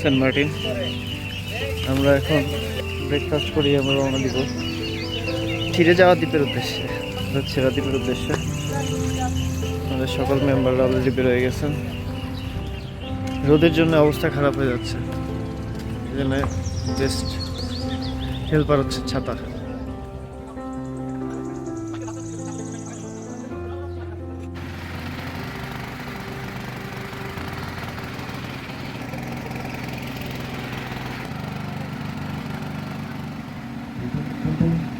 Saint Martin আমরা এখন breakfast করি, আমরা রওনা দিব ফিরে যাওয়া দ্বীপের উদ্দেশ্যে ছেড়া দ্বীপের উদ্দেশ্যে। আমাদের সকল মেম্বাররা অলরেডি বেরোয় গেছেন। রোদের জন্য অবস্থা খারাপ হয়ে যাচ্ছে। এই জন্য বেস্ট হেল্পার হচ্ছে ছাতা।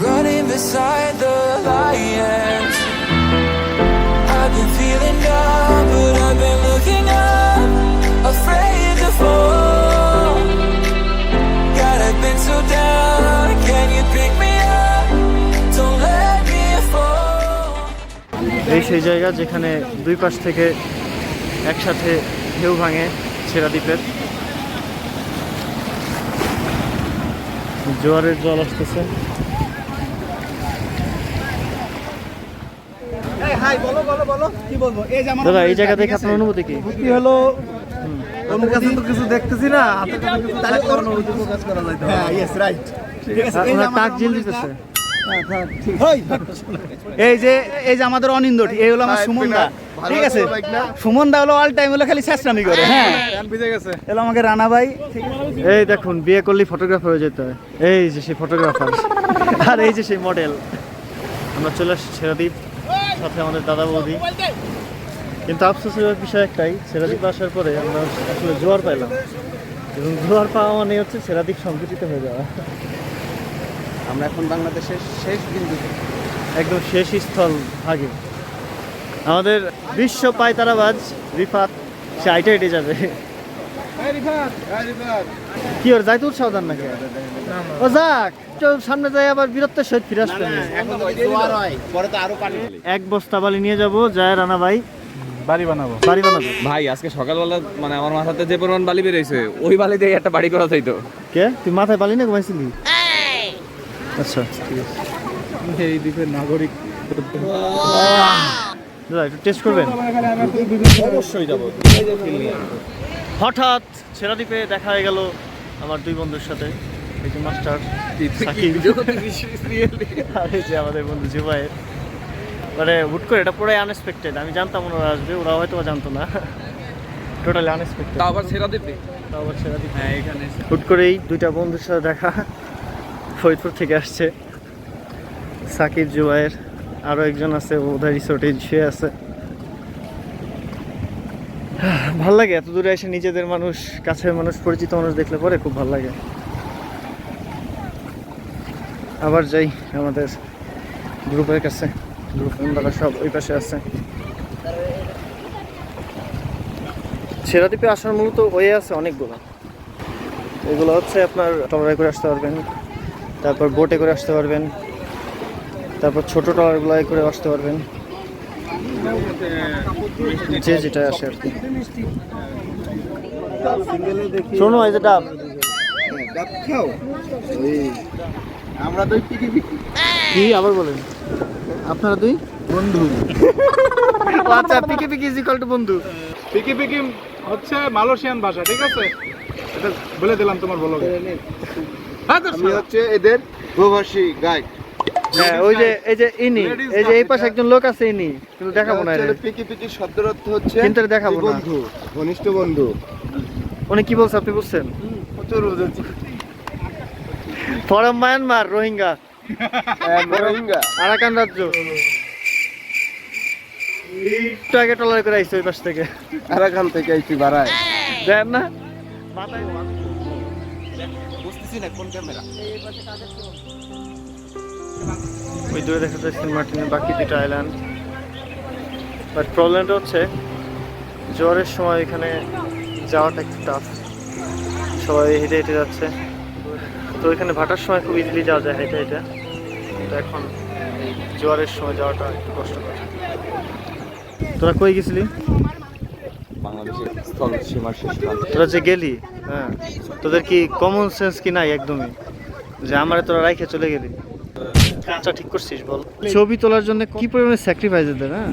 running beside the lions. I've been feeling down, but I've been looking up, afraid to fall. God, I've been so down, can you pick me up? Don't let me fall. এই সেই জায়গা যেখানে দুই পাশ থেকে একসাথে ঢেউ ভাঙে ছেড়া দ্বীপের জোয়ারের জল আসতেছে হাই বলো বলো বলো কি বলব? এই যে দাদা এই জায়গা দেখে আপনার অনুভূতি কি? কি হলো ওর তো কিছু দেখতেছি না হাতে কিছু তাহলে তো অনুভূতি প্রকাশ করা যায় হ্যাঁ ইয়েস রাইট ঠিক আছে এই যে আমার জিল দিতেছে? এই যে এই যে আমাদের অনিন্দ এই হলো আমার সুমন দা। ঠিক আছে সুমন দা হলো অল টাইম হলো খালি শেষরামি করে। হ্যাঁ এলো আমাকে রানা ভাই এই দেখুন বিয়ে করলে ফটোগ্রাফার হয়ে যেতে হয়। এই যে সেই ফটোগ্রাফার আর এই যে সেই মডেল আমরা চলে আসছি ছেড়াদ্বীপ। সাথে আমাদের দাদা বৌদি কিন্তু আফসোসের বিষয় একটাই ছেড়াদ্বীপ আসার পরে আমরা আসলে জোয়ার পাইলাম। এবং জোয়ার পাওয়া মানে হচ্ছে ছেড়াদ্বীপ সংকুচিত হয়ে যাওয়া। আমরা এখন বাংলাদেশের শেষ বিন্দু। একদম শেষ স্থল ভাগে। আমাদের বিশ্ব পায়তারাবাজ রিফাত সে আইটা হেঁটে যাবে। কি ওর যাইতে উৎসাহ দেন নাকি? ও যাক তো সামনে যাই আবার বীরত্বের সহিত ফিরে আসবেন পরে তো আরও পানি এক বস্তা বালি নিয়ে যাব যায় রানা ভাই। বাড়ি বানাবো। বাড়ি বানাবো। ভাই আজকে সকালবেলা মানে আমার মাথাতে যে পরিমাণ বালি বেরিয়েছে ওই বালি দিয়ে একটা বাড়ি করা যাইতো। কে? তুই মাথায় বালি না ঘুমাইছিলি? আচ্ছা ঠিক আছে। এই দ্বীপের নাগরিক। দাদা একটু টেস্ট করবেন? অবশ্যই যাব। হঠাৎ ছেড়াদ্বীপে দেখা হয়ে গেল আমার দুই বন্ধুর সাথে এই যে মাস্টার সাকিব। আর এই যে আমাদের বন্ধু জুবাইর মানে হুট করে এটা পুরাই আনএক্সপেক্টেড আমি জানতাম ওরা আসবে ওরা হয়তো জানতো না। টোটালি আনএক্সপেক্টেড আবার ছেড়া দিবি আবার ছেড়াদ্বীপ হ্যাঁ এখানে হুট করেই দুইটা বন্ধুর সাথে দেখা ফরিদপুর থেকে আসছে। সাকিব জুবাইর আরও একজন আছে ওদের রিসোর্টে শুয়ে আছে। ভালো লাগে? এত দূরে এসে নিজেদের মানুষ, কাছের মানুষ, পরিচিত মানুষ দেখলে পরে খুব ভালো লাগে। আবার যাই আমাদের গ্রুপের কাছে। গ্রুপ মেম্বাররা সব ওই পাশে আছে। সেরাদ্বীপে আসার মূলত ওয়ে আছে অনেকগুলো। এগুলো হচ্ছে আপনার ট্রলারে করে আসতে পারবেন, তারপর বোটে করে আসতে পারবেন, তারপর ছোট ট্রলারগুলো করে আসতে পারবেন। যে যেটা আসে আর কি। শোনো এই যে ডাব। খাও আমরা দুই কি আবার বলেন। আপনারা দুই? বন্ধু। আচ্ছা PK PK is equal to বন্ধু। পিকি পিকি হচ্ছে মালয়েশিয়ান ভাষা ঠিক আছে? এটা বলে দিলাম তোমার বলো হ্যাঁ আমি হচ্ছে এদের প্রবাসী গাইড হ্যাঁ ওই যে এই যে ইনি এই যে এই পাশে একজন লোক আছে ইনি কিন্তু দেখাবো না পিকি পিকি শব্দের অর্থ হচ্ছে কিন্তু দেখাবো না। বন্ধু ঘনিষ্ঠ বন্ধু। উনি কি বলছে আপনি বুঝছেন? প্রচুর from Myanmar Rohingya. Rohingya. Arakan রাজ্য। একটু আগে টলার করে আইসি ওই পাশ থেকে। আরাকান থেকে আইছি বাড়ায় দেন না। মাথায় বুঝতেছি না কোন ক্যামেরা। ওই দূরে দেখা যায় সেন্ট মার্টিনের বাকি দুটো আইল্যান্ড বাট প্রবলেমটা হচ্ছে জ্বরের সময় এখানে যাওয়াটা একটু টাফ সবাই হেঁটে হেঁটে যাচ্ছে। তো এখানে ভাটার সময় খুব ইজিলি যাওয়া যায় হেঁটে হেঁটে। তো এখন জোয়ারের সময় যাওয়াটা একটু কষ্টকর। তোরা কই গেছিলি? বাংলাদেশের স্থল সীমার শেষ তোরা যে গেলি? হ্যাঁ। তোদের কি কমন সেন্স কি নাই একদমই? যে আমারে তোরা রাইখে চলে গেলি? আচ্ছা ঠিক করছিস বল। ছবি তোলার জন্য কি পরিমাণে স্যাক্রিফাইস দেয় হ্যাঁ?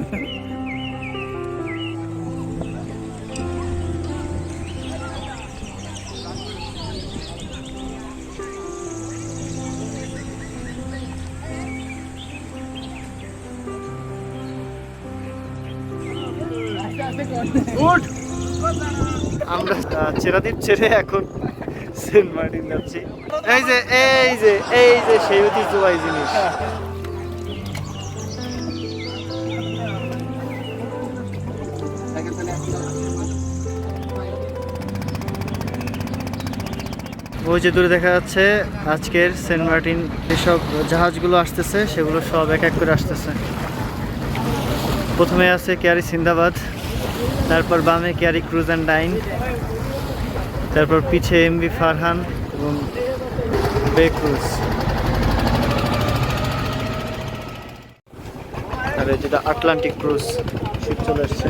আমরা চেরাদ্বীপ ছেড়ে এখন সেন্ট মার্টিন যাচ্ছি। এই যে এই যে এই যে সেই ঐতিহ্যবাহী জিনিস। ওই যে দূরে দেখা যাচ্ছে, আজকের সেন্ট মার্টিন। যেসব জাহাজগুলো আসতেছে, সেগুলো সব এক এক করে আসতেছে। প্রথমে আছে কেয়ারি সিন্দাবাদ, তারপর বামে কেয়ারি ক্রুজ অ্যান্ড ডাইন। তারপর পিছে এমবি ফারহান এবং বে ক্রুজ আর যেটা আটলান্টিক ক্রুজ শিপ চলে এসছে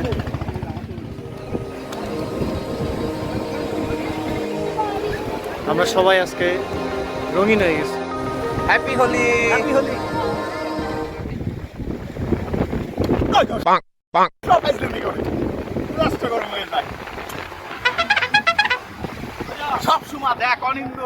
আমরা সবাই আজকে রঙিন হয়ে গেছি। হ্যাপি হোলি হ্যাপি হোলি সময় দেখ অনিন্দ।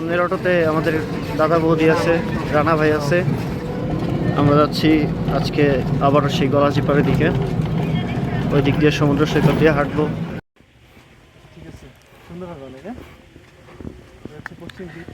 সামনের অটোতে আমাদের দাদা বৌদি আছে, রানা ভাই আছে। আমরা যাচ্ছি আজকে আবার সেই গলাচি পাড়ের দিকে। ওই দিক দিয়ে সমুদ্র সৈকত দিয়ে হাঁটবো। ঠিক আছে সুন্দর হবে অনেক হ্যাঁ? পশ্চিম দিক।